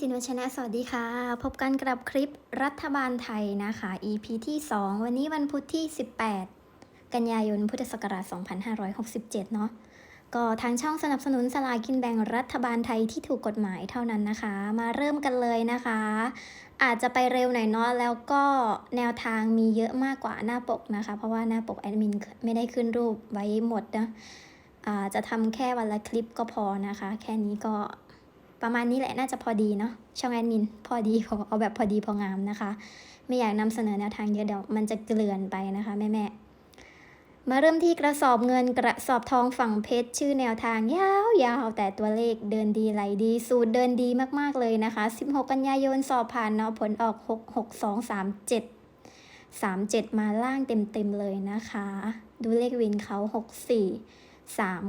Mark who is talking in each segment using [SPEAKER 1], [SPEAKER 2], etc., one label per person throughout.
[SPEAKER 1] สินวชนะ สวัสดีค่ะ พบกันกับคลิปรัฐบาลไทยนะคะ EP ที่ 2 วันนี้วันพุธที่ 18 กันยายนพุทธศักราช 2567 เนาะก็ทางช่องสนับสนุนสลากินแบ่งรัฐบาลไทยที่ถูกกฎหมายเท่านั้นนะคะ มาเริ่มกันเลยนะคะ อาจจะไปเร็วหน่อยเนาะแล้วก็แนวทางมีเยอะมากกว่าหน้าปกนะคะ เพราะว่าหน้าปกแอดมินไม่ได้ขึ้นรูปไว้หมดนะจะทำแค่วันละคลิปก็พอนะคะ แค่นี้ก็ ประมาณนี้แหละน่าจะพอดีเนาะช่องแอดมินพอดีพอเอาแบบพอดีพองามนะคะ ไม่อยากนำเสนอแนวทางเยอะเดี๋ยวมันจะเกลื่อนไปนะคะแม่แม่มาเริ่มที่กระสอบเงินกระสอบทองฝั่งเพชรชื่อแนวทางยาวๆแต่ตัวเลขเดินดีไหลดี สูตรเดินดีมากๆเลยนะคะ 16 กันยายนสอบผ่านเนาะผลออก 6 6 2 3 7 37 มาล่างเต็มๆเลยนะคะ ดูเลขวินเขา 64สาม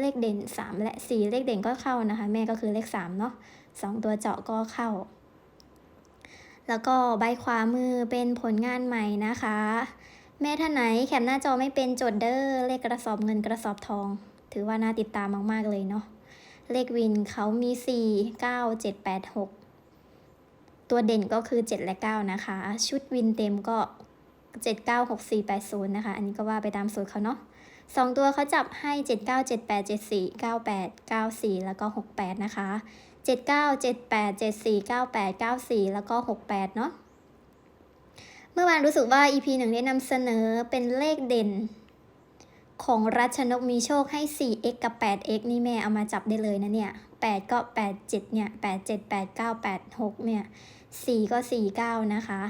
[SPEAKER 1] เลขเด่นสามและสี่เลขเด่นก็เข้านะคะ แม่ก็คือเลขสามเนาะสองตัวเจาะก็เข้า แล้วก็ใบขวามือเป็นผลงานใหม่นะคะ แม่ท่านไหนแคปหน้าจอไม่เป็นจดเดอร์เลขกระสอบเงินกระสอบทอง ถือว่าน่าติดตามมากๆเลยเนาะเลขวินเขามีสี่เก้าเจ็ดแปดหกตัวเด่นก็คือ 7 และ 9 นะคะ ชุดวินเต็มก็ 7 9 6 4 8 0 นะคะ อันนี้ก็ว่าไปตามสูตรเขาเนาะ สองตัวเขาจับให้ 7 9 7 8 7 4 9 8 9 4 แล้วก็ 68 นะคะ 7 9 7 8 7 4 9 8 9 4 แล้วก็ 68 เนาะเมื่อวานรู้สึกว่า EP หนึ่งได้นำเสนอเป็นเลขเด่น ของรัชนกมีโชคให้ 4x กับ 8x นี่แม่เอามาจับได้เลยนะเนี่ย 8 ก็ 8 7 เนี่ย 8 7 8 9 8 6 เนี่ย 4 ก็ 4 9 นะคะ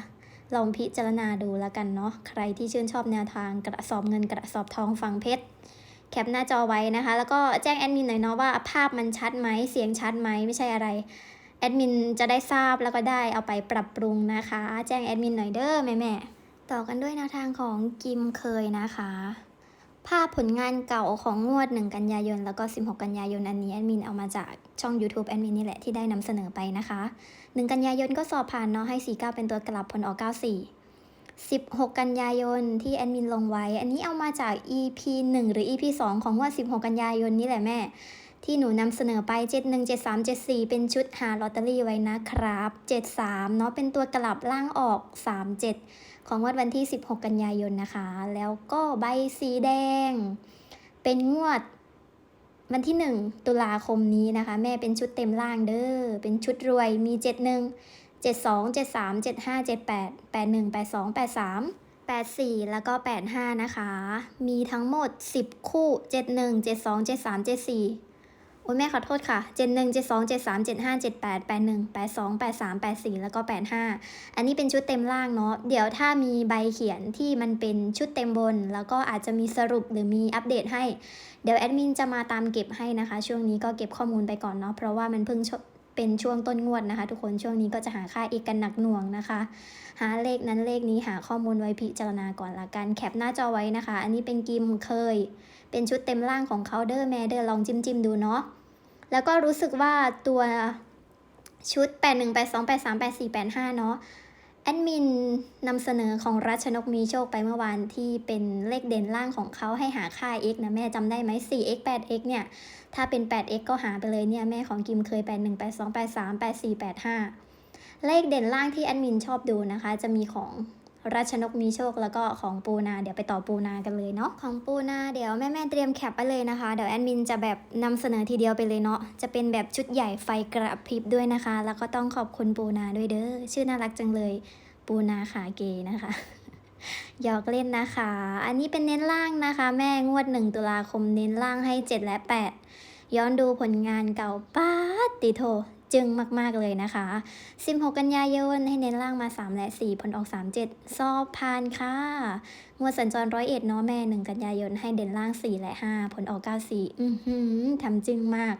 [SPEAKER 1] ลองพิจารณาดูแล้วกันเนาะใครที่ชื่นชอบแนวทางกระสอบเงินกระสอบทองฟังเพชรแคปหน้าจอไว้นะคะ แล้วก็แจ้งแอดมินหน่อยเนาะว่าภาพมันชัดไหมเสียงชัดไหมไม่ใช่อะไรแอดมินจะได้ทราบแล้วก็ได้เอาไปปรับปรุงนะคะ แจ้งแอดมินหน่อยเด้อแม่แม่ต่อกันด้วยแนวทางของกิมเคยนะคะ ภาพผลงานเก่าของงวด 1 กันยายน แล้วก็ 16 กันยายนอันนี้แอดมินเอามาจากช่อง YouTube แอดมินนี่แหละที่ได้นำเสนอไปนะคะ 1 กันยายนก็สอบผ่านเนาะให้ 49 เป็นตัวกลับผลออก 94 16 กันยายนที่แอดมินลงไว้ อันนี้เอามาจาก EP 1 หรือ EP 2 ของงวด 16 กันยายนนี่แหละแม่ ที่หนูนำเสนอไป 71 73 74 เป็นชุดหาลอตเตอรี่ไว้นะครับ 73 เนาะเป็นตัวกลับล่างออก 37 ของงวดวันที่ 16 กันยายนนะคะ แล้วก็ใบสีแดง เป็นงวดวันที่ 1 ตุลาคมนี้นะคะ แม่เป็นชุดเต็มล่างเด้อเป็นชุดรวยมี 71 72 73 75 78 81 82 83 84 แล้วก็ 85 นะคะ มีทั้งหมด 10 คู่ 71 72 73 74 โอ้ยแม่ขอโทษค่ะ71 72 73 75 78 81 82 83 84แล้วก็85อันนี้เป็นชุดเต็มล่างเนาะ เดี๋ยวถ้ามีใบเขียนที่มันเป็นชุดเต็มบน แล้วก็อาจจะมีสรุปหรือมีอัปเดตให้ เดี๋ยวแอดมินจะมาตามเก็บให้นะคะ ช่วงนี้ก็เก็บข้อมูลไปก่อนเนาะ เพราะว่ามันเพิ่งเป็นช่วงต้นงวดนะคะ ทุกคน ช่วงนี้ก็จะหาค่าอีกกันหนักหน่วงนะคะ หาเลขนั้นเลขนี้หาข้อมูลไว้พิจารณาก่อนละกัน แคปหน้าจอไว้นะคะ อันนี้เป็นกิมเคย เป็นชุดเต็มร่างของเขาเดอร์แมเดอร์ลองจิ้มจิ้มดูเนาะแล้วก็รู้สึกว่าตัวชุด 8 1 8 2 8 3 8 4 8 5 เนาะแอดมินนำเสนอของรัชนกมีโชคไปเมื่อวานที่เป็นเลขเด่นล่างของเขาให้หาค่า x นะแม่จำได้ไหม 4x 8x เนี่ย ถ้าเป็น 8x ก็หาไปเลยเนี่ย แม่ของกิมเคย 8 1 8 2 8 3 8 4 8 5 เลขเด่นล่างที่แอดมินชอบดูนะคะ จะมีของ รัชนกมีโชคแล้วก็ของปูนา เดี๋ยวไปต่อปูนากันเลยเนาะของปูนาเดี๋ยวแม่ๆเตรียมแคปไปเลยนะคะเดี๋ยวแอดมินจะแบบนำเสนอทีเดียวไปเลยเนาะจะเป็นแบบชุดใหญ่ไฟกระพริบด้วยนะคะ แล้วก็ต้องขอบคุณปูนาด้วยเด้อชื่อน่ารักจังเลยปูนาขาเกนะคะหยอกเล่นนะคะ อันนี้เป็นเน้นล่างนะคะ แม่งวด 1 ตุลาคมเน้นล่างให้ 7 และ 8 ย้อนดูผลงานเก่าป้าติโทจึงมาก ๆ เลยนะคะ 16 กันยายนให้เน้นล่างมา 3 และ 4 ผลออก 37 สอบผ่านค่ะงวดสัญจรร้อยเอ็ดเนาะแม่ 1 กันยายนให้เด่นล่าง 4 และ 5 ผลออก 94 อือหือทำจึงมาก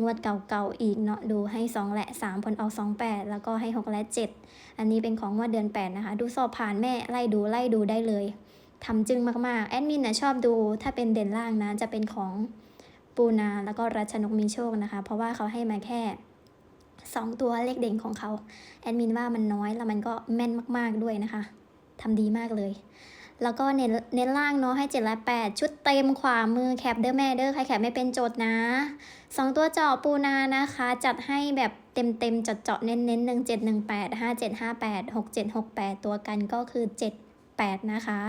[SPEAKER 1] งวดเก่าๆอีกเนาะดูให้ 2 และ 3 ผลออก 28 แล้วก็ให้ 6 และ 7 อันนี้เป็นของงวดเดือน 8 นะคะ ดูสอบผ่านแม่ไล่ดูไล่ดูได้เลยทำจึงมากๆ แอดมินนะชอบดูถ้าเป็นเด่นล่างนะจะเป็นของปูนาแล้วก็รัชนกมีโชคนะคะ เพราะว่าเขาให้มาแค่ 2 ตัวเลขเด่นของเขาแอดมินว่ามันน้อยแล้วมันก็แม่นมากๆด้วยนะคะทำดีมากเลย แล้วก็เน้นเน้นล่างเนาะให้7และ8 ชุดเต็มขวามือแคปเดอร์แม่เดอร์ใครแคปไม่เป็นโจทย์นะ 2 ตัวเจาะปูนานะคะ จัดให้แบบเต็มเต็มเจาะเจาะเน้นเน้นหนึ่งเจ็ดหนึ่งแปดห้าเจ็ดห้าแปดหกเจ็ดหกแปดตัวกันก็คือเจ็ดแปดนะคะ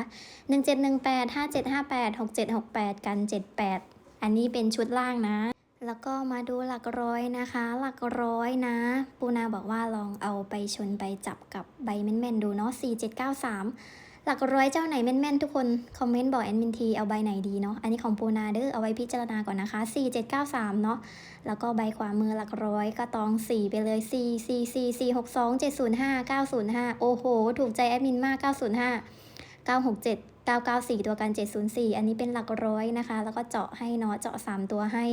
[SPEAKER 1] หนึ่งเจ็ดหนึ่งแปดห้าเจ็ดห้าแปดหกเจ็ดหกแปดกันเจ็ดแปดอันนี้เป็นชุดล่างนะ แล้วก็มาดูหลักร้อยนะคะ หลักร้อยนะ ปูนาบอกว่าลองเอาไปชนไปจับกับใบแม่นๆดูเนาะ4793 หลักร้อยเจ้าไหนแม่นๆทุกคน คอมเมนต์บอกแอดมินทีเอาใบไหนดีเนาะ อันนี้ของปูนาเด้อเอาไว้พิจารณาก่อนนะคะ 4793 เนาะ แล้วก็ใบขวามือหลักร้อยก็ตอง 4 ไปเลย4 4 4 4 6 2 705 905 โอ้โห ถูกใจแอดมินมาก 905 967 994 ตัวกัน 704 อันนี้เป็นหลักร้อยนะคะ แล้วก็เจาะให้เนาะเจาะ 3 ตัวให้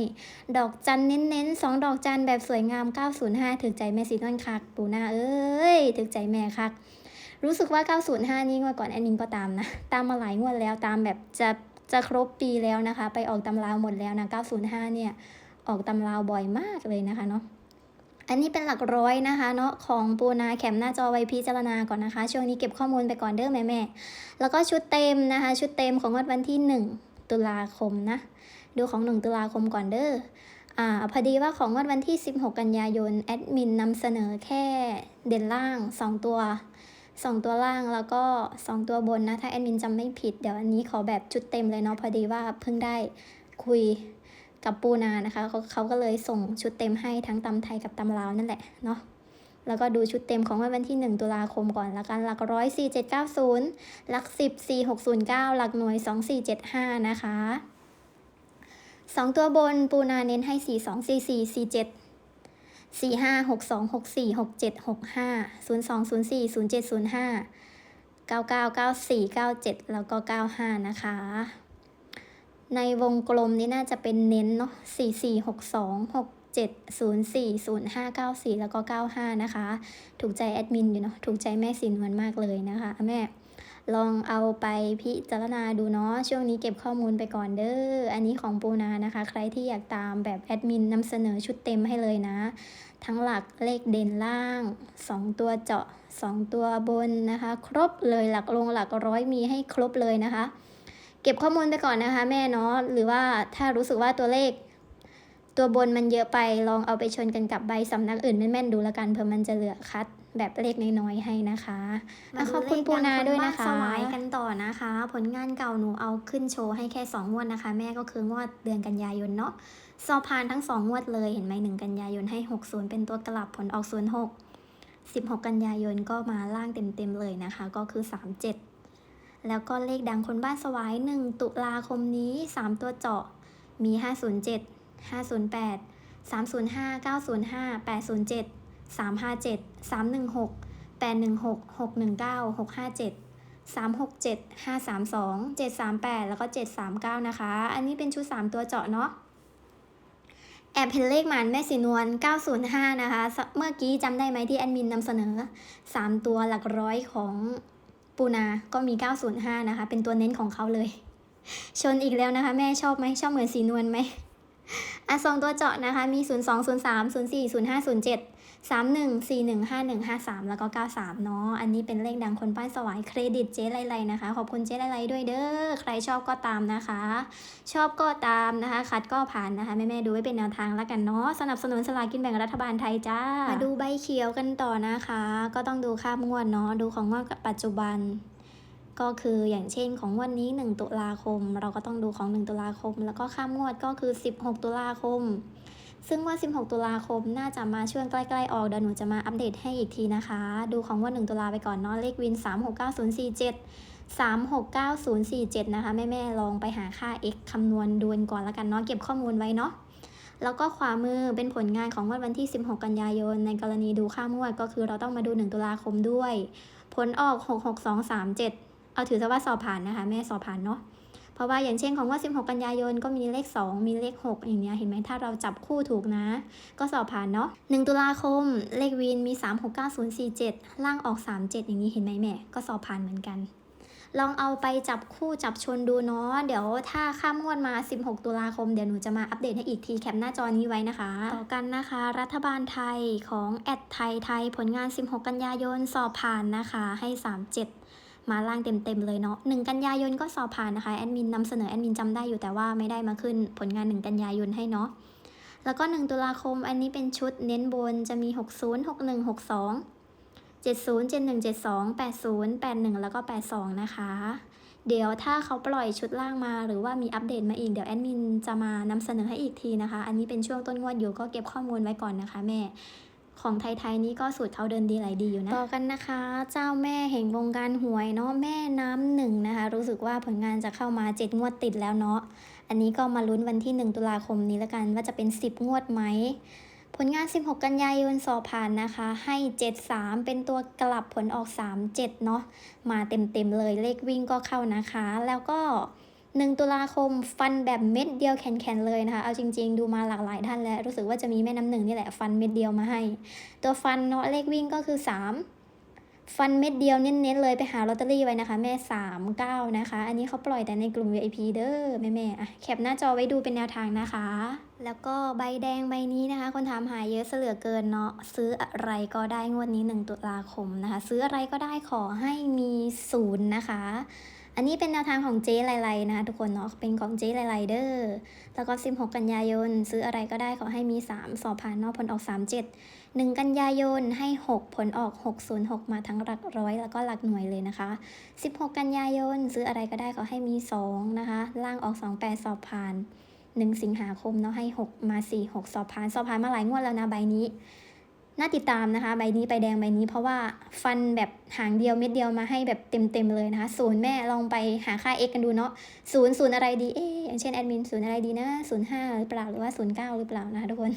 [SPEAKER 1] ดอกจันเน้นๆ 2 ดอกจันแบบสวยงาม 905 ถึกใจแม่สีนวลคัก ปูนาเอ้ย ถึกใจแม่คัก รู้สึกว่า 905 นี่งวดก่อนแอดมินก็ตามนะ ตามมาหลายงวดแล้วตามแบบจะจะครบปีแล้วนะคะ ไปออกตำราหมดแล้วนะ 905 เนี่ย ออกตำราบ่อยมากเลยนะคะเนาะ อันนี้เป็นหลักร้อยนะคะเนาะของปูนาแคมหน้าจอไว้พิจารณาก่อนนะคะ ช่วงนี้เก็บข้อมูลไปก่อนเด้อแม่แม่แล้วก็ชุดเต็มนะคะ ชุดเต็มของงวดวันที่ 1 ตุลาคมนะ ดูของ 1 ตุลาคมก่อนเด้ออ่าพอดีว่าของงวดวันที่ 16 กันยายนแอดมินนำเสนอแค่เด่นล่าง 2 ตัว 2 ตัวล่างแล้วก็ 2 ตัวบนนะ ถ้าแอดมินจำไม่ผิดเดี๋ยวอันนี้ขอแบบชุดเต็มเลยเนาะพอดีว่าเพิ่งได้คุย กับปูนานะคะเขาเขาก็เลยส่งชุดเต็มให้ทั้งตำไทยกับตำลาวนั่นแหละเนาะแล้วก็ดูชุดเต็มของวันที่ 1 ตุลาคมก่อนละกัน หลักร้อยสี่เจ็ดเก้าศูนย์หลักสิบสี่หกศูนย์เก้าหลักหน่วยสองสี่เจ็ดห้านะคะสองตัวบนปูนาเน้นให้สี่สองสี่สี่สี่เจ็ดสี่ห้าหกสองหกสี่หกเจ็ดหกห้าศูนย์สองศูนย์สี่ศูนย์เจ็ดศูนย์ห้าเก้าเก้าเก้าสี่เก้าเจ็ดแล้วก็เก้าห้านะคะ ในวงกลมนี้น่าจะเป็นเน้นเนาะสี่สี่หกสองหกเจ็ดศูนย์สี่ศูนย์ห้าเก้าสี่แล้วก็เก้าห้านะคะ ถูกใจแอดมินอยู่เนาะถูกใจแม่สินวนมากเลยนะคะอะแม่ลองเอาไปพิจารณาดูเนาะช่วงนี้เก็บข้อมูลไปก่อนเด้ออันนี้ของปูนานะคะ ใครที่อยากตามแบบแอดมินนำเสนอชุดเต็มให้เลยนะ ทั้งหลักเลขเด่นล่าง 2 ตัวเจาะ 2 ตัวบนนะคะ ครบเลยหลักลงหลักร้อยมีให้ครบเลยนะคะ เก็บข้อมูลไปก่อนนะคะ แม่เนาะหรือว่าถ้ารู้สึกว่าตัวเลข ตัวบนมันเยอะไปลองเอาไปชนกันกับใบสำนักอื่นแม่นๆดูละกันเผื่อมันจะเหลือคัดแบบเลขน้อยๆให้นะคะอะขอบคุณปูนาด้วยนะคะสวายกันต่อนะคะ ผลงานเก่าหนูเอาขึ้นโชว์ให้แค่2งวดนะคะ แม่ก็คืองวดเดือนกันยายนเนาะสอบผ่านทั้ง 2 งวดเลยเห็นไหม1กันยายนให้ 60 เป็นตัวกลับผลออก 06 16 กันยายนก็มาล่างเต็มๆเลยนะคะ ก็คือ 37 แล้วก็เลขดังคนบ้านสวาย 1 ตุลาคมนี้ 3 ตัวเจาะ มี 507 508 305 905 807 357 316 816 619 657 367 532 738 แล้วก็ 739 นะคะ อันนี้เป็นชุด 3 ตัวเจาะเนาะ แอบเห็นเลขหมานแม่สีนวล 905 นะคะ เมื่อกี้จำได้ไหมที่แอดมินนำเสนอ 3 ตัวหลักร้อยของ ปูนา ก็มี 905 นะคะ เป็นตัวเน้นของเขาเลย ชนอีกแล้วนะคะ แม่ชอบไหมชอบเหมือนสีนวลไหมอะสองตัวเจาะนะคะ มี 0 2 0 3 04 05 07 4 0 5 0 7 3 1 4 1 5 1 5 3 แล้วก็ 93 เนาะ อันนี้เป็นเลขดังคนป้ายสวายเครดิตเจ๊ไลๆนะคะ ขอบคุณเจ๊ไลๆด้วยเด้อ ใครชอบก็ตามนะคะ ชอบก็ตามนะคะ คัดก็ผ่านนะคะ แม่ๆดูไว้เป็นแนวทางแล้วกันเนาะ สนับสนุนสลากินแบ่งรัฐบาลไทยจ้า มาดูใบเขียวกันต่อนะคะ ก็ต้องดูข้ามงวดเนาะ ดูของงวดปัจจุบันก็คืออย่างเช่นของงวันนี้ 1 ตุลาคม เราก็ต้องดูของ 1 ตุลาคม แล้วก็ข้ามงวดก็คือ 16 ตุลาคม ซึ่งว่า16 ตุลาคมน่าจะมาช่วงใกล้ๆออกเดี๋ยวหนูจะมาอัปเดตให้อีกทีนะคะ ดูของวัน 1 ตุลาไปก่อนเนาะเลขวิน 369047 369047 นะคะ แม่ๆลองไปหาค่า x คำนวณดูกันก่อนแล้วกันเนาะเก็บข้อมูลไว้เนาะแล้วก็ขวามือเป็นผลงานของงวดวันที่ 16 กันยายน ในกรณีดูข้ามวดก็คือเราต้องมาดู 1 ตุลาคมด้วย ผลออก 66237 เอาถือซะว่าสอบผ่านนะคะ แม่สอบผ่านเนาะ เพราะว่าอย่างเช่นของว่า 16 กันยายนก็มีเลข 2 มีเลข 6 อย่างเงี้ยเห็นไหมถ้าเราจับคู่ถูกนะ ก็สอบผ่านเนาะ1ตุลาคม เลขวินมี 369047 ล่างออก 37 อย่างนี้เห็นไหมแม่ก็สอบผ่านเหมือนกัน ลองเอาไปจับคู่จับชนดูเนาะเดี๋ยวถ้าข้ามงวดมา 16 ตุลาคมเดี๋ยวหนูจะมาอัปเดตให้อีกทีแคปหน้าจอนี้ไว้นะคะต่อกันนะคะ รัฐบาลไทยของแอดไทยไทยผลงาน 16 กันยายนสอบผ่านนะคะให้ 37 มาล่างเต็มๆเลยเนาะหนึ่งกันยายนก็สอบผ่านนะคะแอดมินนำเสนอแอดมินจำได้อยู่แต่ว่าไม่ได้มาขึ้นผลงานหนึ่งกันยายนให้เนาะแล้วก็ 1 ตุลาคมอันนี้เป็นชุดเน้นบนจะมี 60 61 62 70 71 72 80 81 แล้วก็ 82 นะคะ เดี๋ยวถ้าเขาปล่อยชุดล่างมาหรือว่ามีอัปเดตมาอีก เดี๋ยวแอดมินจะมานำเสนอให้อีกทีนะคะ อันนี้เป็นช่วงต้นงวดอยู่ก็เก็บข้อมูลไว้ก่อนนะคะแม่ ของไทยๆนี้ก็สูตรเขาเดินดีไหลดีอยู่นะ ต่อกันนะคะ เจ้าแม่แห่งวงการหวยเนาะแม่น้ำหนึ่งนะคะ รู้สึกว่าผลงานจะเข้ามา7งวดติดแล้วเนาะอันนี้ก็มาลุ้นวันที่ 1 ตุลาคมนี้แล้วกันว่าจะเป็น 10 งวดไหมผลงาน 16 กันยายนสอบผ่านนะคะ ให้ 73 เป็นตัวกลับผลออก 37 เนาะ มาเต็มๆเลย เลขวิ่งก็เข้านะคะ แล้วก็ 1 ตุลาคมฟันแบบเม็ดเดียวแข็งๆเลยนะคะ เอาจริงๆ ดูมาหลากหลายท่านแล้ว รู้สึกว่าจะมีแม่น้ำหนึ่งนี่แหละฟันเม็ดเดียวมาให้ ตัวฟันเนาะเลขวิ่งก็คือ 3 ฟันเม็ดเดียวเน้นๆเลยไปหาลอตเตอรี่ไว้นะคะ แม่ 3 9 นะคะ อันนี้เขาปล่อยแต่ในกลุ่ม VIP เด้อแม่ๆอะแคปหน้าจอไว้ดูเป็นแนวทางนะคะ แล้วก็ใบแดงใบนี้นะคะ คนถามหาเยอะเสลือเกินเนาะซื้ออะไรก็ได้งวดนี้ 1 ตุลาคมนะคะ ซื้ออะไรก็ได้ขอให้มีศูนย์นะคะ อันนี้เป็นแนวทางของเจ๊ไลๆนะคะทุกคนเนาะเป็นของเจ๊ไลๆเด้อแล้วก็ 16 กันยายน ซื้ออะไรก็ได้ขอให้มี 3 สอบผ่านนอกผลออก 37 1 กันยายนให้ 6 ผลออก 606 มาทั้งหลักร้อยแล้วก็หลักหน่วยเลยนะคะ 16 กันยายน ซื้ออะไรก็ได้ขอให้มี 2 นะคะ ล่างออก 28 สอบผ่าน 1 สิงหาคมเนาะให้ 6 มา 4 6 สอบผ่าน สอบผ่านมาหลายงวดแล้วนะใบนี้ น่าติดตามนะคะ ใบนี้ใบแดงใบนี้ เพราะว่าฟันแบบหางเดียวเม็ดเดียวมาให้แบบเต็มๆเลยนะคะศูนย์แม่ลองไปหาค่า x กันดูเนาะศูนย์ศูนย์อะไรดีเอ๊ะอย่างเช่นแอดมินศูนย์อะไรดีนะศูนย์ห้าหรือเปล่าหรือว่าศูนย์เก้าหรือเปล่านะคะทุกคน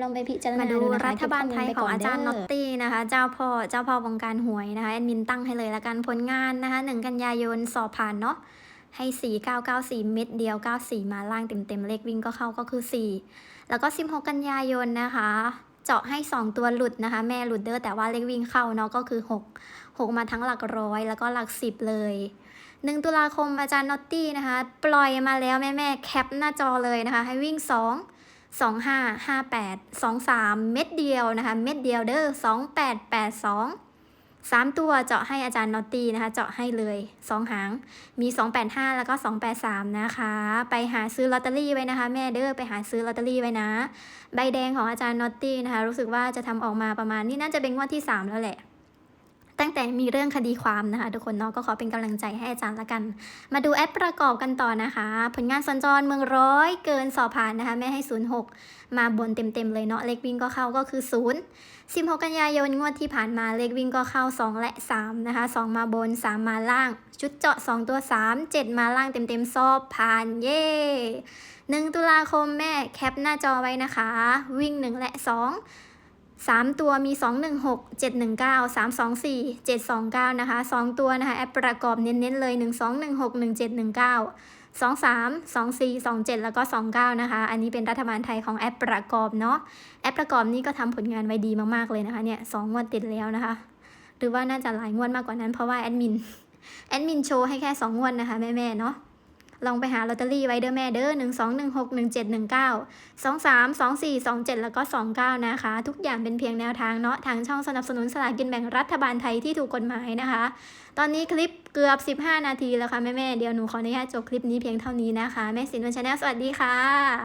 [SPEAKER 1] ลองไปพิจารณา
[SPEAKER 2] มาดู
[SPEAKER 1] ดูนะคะ
[SPEAKER 2] รัฐบาลไทยของอาจารย์
[SPEAKER 1] เก็บข้
[SPEAKER 2] น็
[SPEAKER 1] มู
[SPEAKER 2] อ
[SPEAKER 1] ล
[SPEAKER 2] ต
[SPEAKER 1] ไว้ก่นเด้
[SPEAKER 2] ตี้นะคะ เจ้าพ่อเจ้าพ่อวงการหวยนะคะแอดมินตั้งให้เลยละกันผลงานนะคะหนึ่งกันยายนสอบผ่านเนาะให้ 4994 เม็ดเดียว 94 มาล่างเต็มๆเลขวิ่งก็เข้าก็คือ 4 แล้วก็ 16 กันยายนนะคะ เจาะให้ 2 ตัวหลุดนะคะ แม่หลุดเด้อแต่ว่าเลขวิ่งเข้าเนาะก็คือ 6 6 มาทั้งหลักร้อยแล้วก็หลัก 10 เลย 1 ตุลาคมอาจารย์นอตตี้นะคะ ปล่อยมาแล้วแม่แม่แคปหน้าจอเลยนะคะ ให้วิ่ง 2 2 5 5 8 2 3 เม็ดเดียวนะคะ เม็ดเดียวเด้อ 2 8 8 2 3 ตัวเจาะให้อาจารย์นอตตี้นะคะ เจาะให้เลย 2 หาง มี 285 แล้วก็ 283 นะคะ ไปหาซื้อลอตเตอรี่ไว้นะคะ แม่เด้อไปหาซื้อลอตเตอรี่ไว้นะ ใบแดงของอาจารย์นอตตี้นะคะ รู้สึกว่าจะทำออกมาประมาณนี้น่าจะเป็นงวดที่ 3 แล้วแหละ ตั้งแต่มีเรื่องคดีความนะคะทุกคนเนาะก็ขอเป็นกำลังใจให้อาจารย์ละกัน มาดูแอปประกอบกันต่อนะคะ ผลงานสัญจรเมืองร้อยเกินสอบผ่านนะคะแม่ให้ 06 มาบนเต็มๆเลยเนาะเลขวิ่งก็เข้าก็คือ 0 16 กันยายนงวดที่ผ่านมาเลขวิ่งก็เข้า 2 และ 3 นะคะ 2 มาบน 3 มาล่าง ชุดเจาะ 2 ตัว 3 7 มาล่างเต็มๆ สอบผ่านเย่1ตุลาคมแม่แคปหน้าจอไว้นะคะ วิ่ง 1 และ 2 สามตัวมี 216 719 324 729 นะคะ 2 ตัวนะคะ แอปประกอบเน้นๆเลย 1216 1719 23 24 27 แล้วก็ 29 นะคะ อันนี้เป็นรัฐบาลไทยของแอปประกอบเนาะ แอปประกอบนี้ก็ทำผลงานไว้ดีมากๆเลยนะคะเนี่ยสองงวดติดแล้วนะคะ หรือว่าน่าจะหลายงวดมากกว่านั้นเพราะว่าแอดมิน แอดมินโชว์ให้แค่ 2 งวดนะคะแม่ๆเนาะ ลองไปหาลอตเตอรี่ไว้เด้อแม่เด้อหนึ่งสองหนึ่งหกหนึ่งเจ็ดหนึ่งเก้าสองสามสองสี่สองเจ็ดแล้วก็สองเก้านะคะ ทุกอย่างเป็นเพียงแนวทางเนาะทางช่องสนับสนุนสลากกินแบ่งรัฐบาลไทยที่ถูกกฎหมายนะคะ ตอนนี้คลิปเกือบ 15 นาทีแล้วค่ะแม่แม่เดี๋ยวหนูขออนุญาตจบคลิปนี้เพียงเท่านี้นะคะ แม่สินวันชาแนลสวัสดีค่ะ